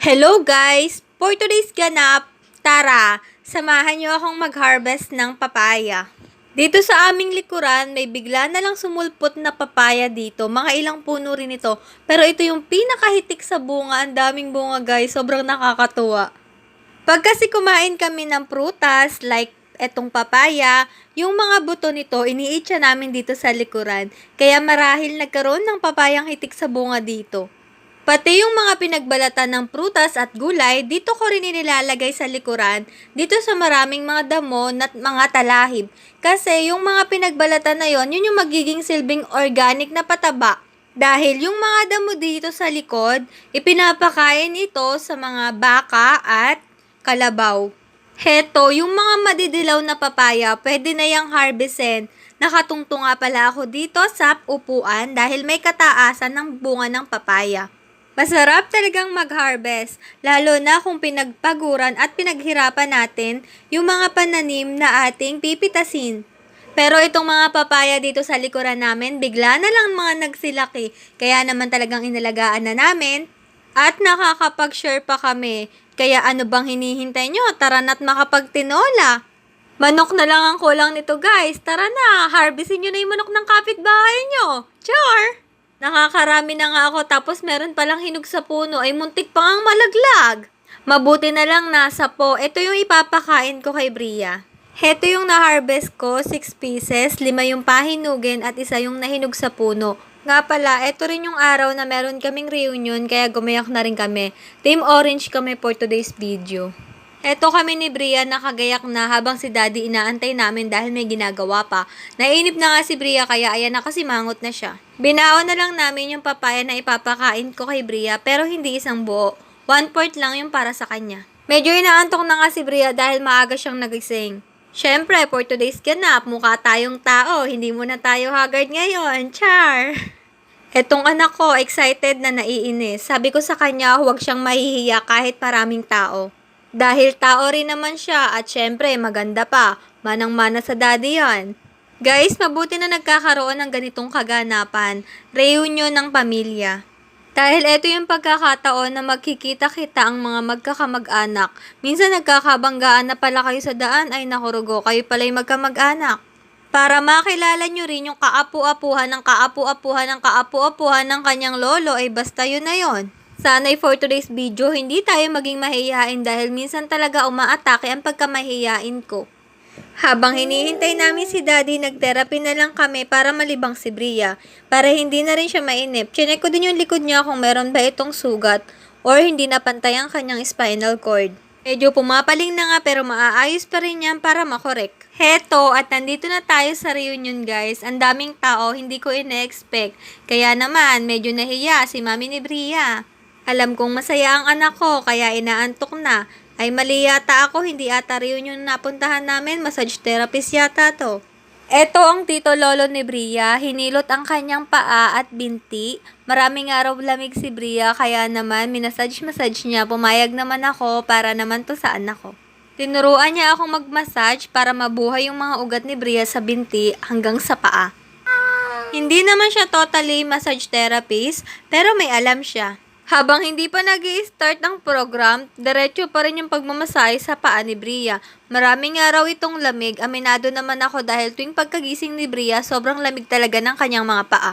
Hello guys! For today's ganap, tara, samahan niyo akong mag-harvest ng papaya. Dito sa aming likuran, may bigla na lang sumulpot na papaya dito. Mga ilang puno rin ito. Pero ito yung pinakahitik sa bunga. Ang daming bunga guys. Sobrang nakakatuwa. Pag kasi kumain kami ng prutas, like etong papaya, yung mga buto nito, iniitsa namin dito sa likuran. Kaya marahil nagkaroon ng papayang hitik sa bunga dito. Pati yung mga pinagbalatan ng prutas at gulay, dito ko rin inilalagay sa likuran, dito sa maraming mga damo at mga talahib. Kasi yung mga pinagbalatan na yon, yun yung magiging silbing organic na pataba. Dahil yung mga damo dito sa likod, ipinapakain ito sa mga baka at kalabaw. Heto, yung mga madidilaw na papaya, pwede na yung harvestin. Nakatungtong nga pala ako dito sa upuan dahil may kataasan ng bunga ng papaya. Masarap talagang mag-harvest, lalo na kung pinagpaguran at pinaghirapan natin yung mga pananim na ating pipitasin. Pero itong mga papaya dito sa likuran namin, bigla na lang mga nagsilaki, kaya naman talagang inalagaan na namin at nakakapag-share pa kami. Kaya ano bang hinihintay nyo? Tara na't makapagtinola. Manok na lang ang kulang nito guys. Tara na, harvestin nyo na yung manok ng kapitbahay nyo. Char! Nakakarami na nga ako tapos meron palang hinog sa puno ay muntik pa ngang malaglag. Mabuti na lang nasa po. Ito yung ipapakain ko kay Bria. Heto yung na-harvest ko, 6 pieces, lima yung pahinugin at isa yung nahinog sa puno. Nga pala, ito rin yung araw na meron kaming reunion kaya gumayak na rin kami. Team Orange kami for today's video. Eto kami ni Bria nakagayak na habang si Daddy inaantay namin dahil may ginagawa pa. Nainip na nga si Bria kaya ayan na kasi mangot na siya. Binaon na lang namin yung papaya na ipapakain ko kay Bria pero hindi isang buo. One port lang yung para sa kanya. Medyo inaantok na nga si Bria dahil maaga siyang nagising. Siyempre, for today's ganap, mukha tayong tao. Hindi muna tayo haggard ngayon. Char! Etong anak ko, excited na naiinis. Sabi ko sa kanya, huwag siyang mahihiya kahit maraming tao. Dahil tao rin naman siya at syempre maganda pa. Manang-mana sa daddy yan. Guys, mabuti na nagkakaroon ng ganitong kaganapan. Reunion ng pamilya. Dahil ito yung pagkakataon na magkikita-kita ang mga magkakamag-anak. Minsan nagkakabanggaan na pala kayo sa daan ay nakurugo, kayo pala'y magkamag-anak. Para makilala nyo rin yung kaapu-apuhan ng kaapu-apuhan ng kaapu-apuhan ng kanyang lolo ay basta yun na yon. Sana'y for today's video, hindi tayo maging mahihain dahil minsan talaga umaatake ang pagkamahihain ko. Habang hinihintay namin si Daddy, nag-therapy na lang kami para malibang si Bria. Para hindi na rin siya mainip. Chinek ko din yung likod niya kung meron ba itong sugat or hindi napantay ang kanyang spinal cord. Medyo pumapaling na nga pero maaayos pa rin yan para makorek. Heto, at nandito na tayo sa reunion guys. Ang daming tao, hindi ko ine-expect. Kaya naman, medyo nahiya si Mami ni Bria. Alam kong masaya ang anak ko, kaya inaantok na. Ay mali yata ako, hindi ata reunion na napuntahan namin, massage therapist yata to. Eto ang tito lolo ni Bria, hinilot ang kanyang paa at binti. Maraming araw lamig si Bria, kaya naman minasage-massage niya, pumayag naman ako para naman to sa anak ko. Tinuruan niya akong mag-massage para mabuhay yung mga ugat ni Bria sa binti hanggang sa paa. Hindi naman siya totally massage therapist, pero may alam siya. Habang hindi pa nag start ng program, diretso pa rin yung pagmamasahe sa paa ni Bria. Maraming araw itong lamig, aminado naman ako dahil tuwing pagkagising ni Bria, sobrang lamig talaga ng kanyang mga paa.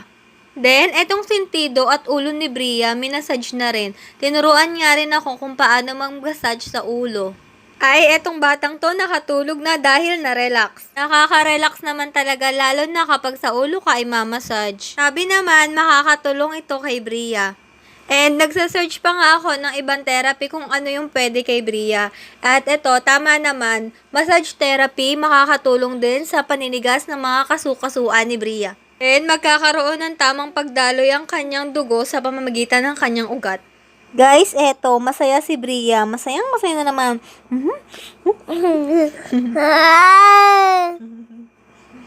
Then, etong sintido at ulo ni Bria, minasage na rin. Tinuruan nga rin ako kung paano mag-massage sa ulo. Ay, etong batang to nakatulog na dahil na-relax. Nakaka-relax naman talaga lalo na kapag sa ulo ka ay mamassage. Sabi naman, makakatulong ito kay Bria. And nagsa-search pa nga ako ng ibang therapy kung ano yung pwede kay Bria. At ito, tama naman, massage therapy makakatulong din sa paninigas ng mga kasukasuan ni Bria. And magkakaroon ng tamang pagdaloy ang kanyang dugo sa pamamagitan ng kanyang ugat. Guys, eto, masaya si Bria. Masayang masaya na naman.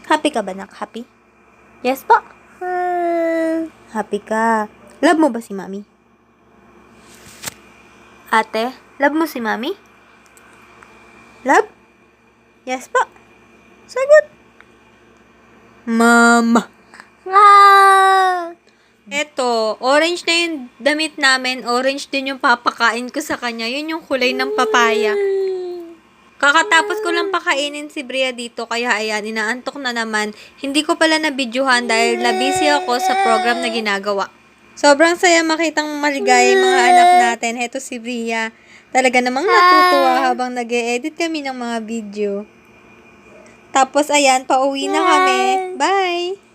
Happy ka ba, nak? Happy? Yes po. Happy ka. Love mo ba si Mami? Ate, love mo si Mami? Love? Yes po. Sagot. Mama. Eto, orange na yung damit namin. Orange din yung papakain ko sa kanya. Yun yung kulay ng papaya. Kakatapos ko lang pakainin si Bria dito, kaya ayan, inaantok na naman. Hindi ko pala nabidyohan dahil nabusy ako sa program na ginagawa. Sobrang saya makitang maligaya yung mga anak natin. Heto si Bria. Talaga namang natutuwa habang nag edit kami ng mga video. Tapos ayan, pauwi na kami. Bye!